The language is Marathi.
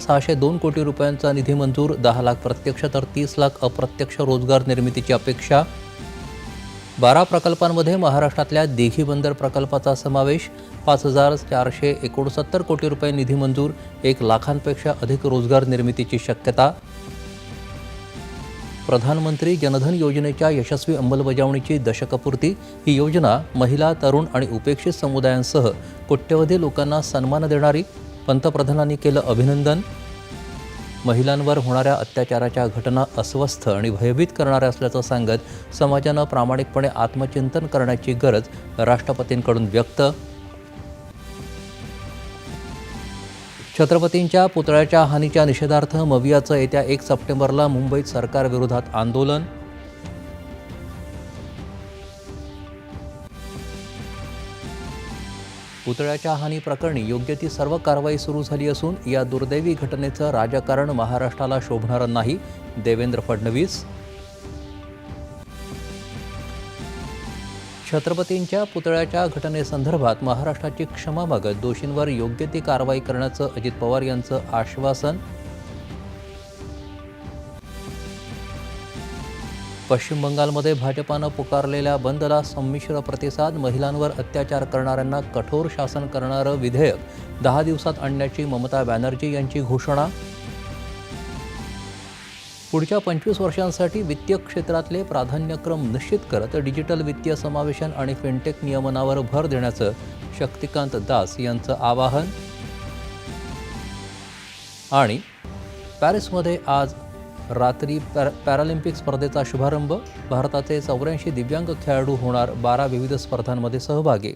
सहाशे दोन कोटी रुपयांचा निधी मंजूर दहा लाख प्रत्यक्ष तर तीस लाख अप्रत्यक्ष रोजगार निर्मितीची अपेक्षा. बारा प्रकल्पांमध्ये महाराष्ट्रातल्या दिघी बंदर प्रकल्पाचा समावेश पाच हजार चारशे एकोणसत्तर कोटी रुपये निधी मंजूर एक लाखांपेक्षा अधिक रोजगार निर्मितीची शक्यता. प्रधानमंत्री जनधन योजनेच्या यशस्वी अंमलबजावणीची दशकपूर्ती ही योजना महिला तरुण आणि उपेक्षित समुदायांसह कोट्यवधी लोकांना सन्मान देणारी पंतप्रधानांनी केलं अभिनंदन. महिलांवर होणाऱ्या अत्याचाराच्या घटना अस्वस्थ आणि भयभीत करणाऱ्या असल्याचं सांगत समाजानं प्रामाणिकपणे आत्मचिंतन करण्याची गरज राष्ट्रपतींकडून व्यक्त. छत्रपतींच्या पुतळ्याच्या हानीच्या निषेधार्थ मवियाचं येत्या एक सप्टेंबरला मुंबईत सरकारविरोधात आंदोलन. पुतळ्याच्या हानी प्रकरणी योग्य ती सर्व कारवाई सुरू झाली असून या दुर्दैवी घटनेचं राजकारण महाराष्ट्राला शोभणारं नाही. देवेंद्र फडणवीस. छत्रपतींच्या पुतळ्याच्या घटनेसंदर्भात महाराष्ट्राची क्षमा मागत दोषींवर योग्य ती कारवाई करण्याचं अजित पवार यांचं आश्वासन पश्चिम बंगालमध्ये भाजपानं पुकारलेल्या बंदला संमिश्र प्रतिसाद महिलांवर अत्याचार करणाऱ्यांना कठोर शासन करणारं विधेयक दहा दिवसात आणण्याची ममता बॅनर्जी यांची घोषणा. पुढच्या पंचवीस वर्षांसाठी वित्तीय क्षेत्रातले प्राधान्यक्रम निश्चित करत डिजिटल वित्तीय समावेशन आणि फिनटेक नियमनावर भर देण्याचं शक्तिकांत दास यांचं आवाहन. आणि पॅरिसमध्ये आज रात्री पॅर पॅरालिम्पिक स्पर्धेचा शुभारंभ भारताचे चौऱ्याऐंशी दिव्यांग खेळाडू होणार बारा विविध स्पर्धांमध्ये सहभागी.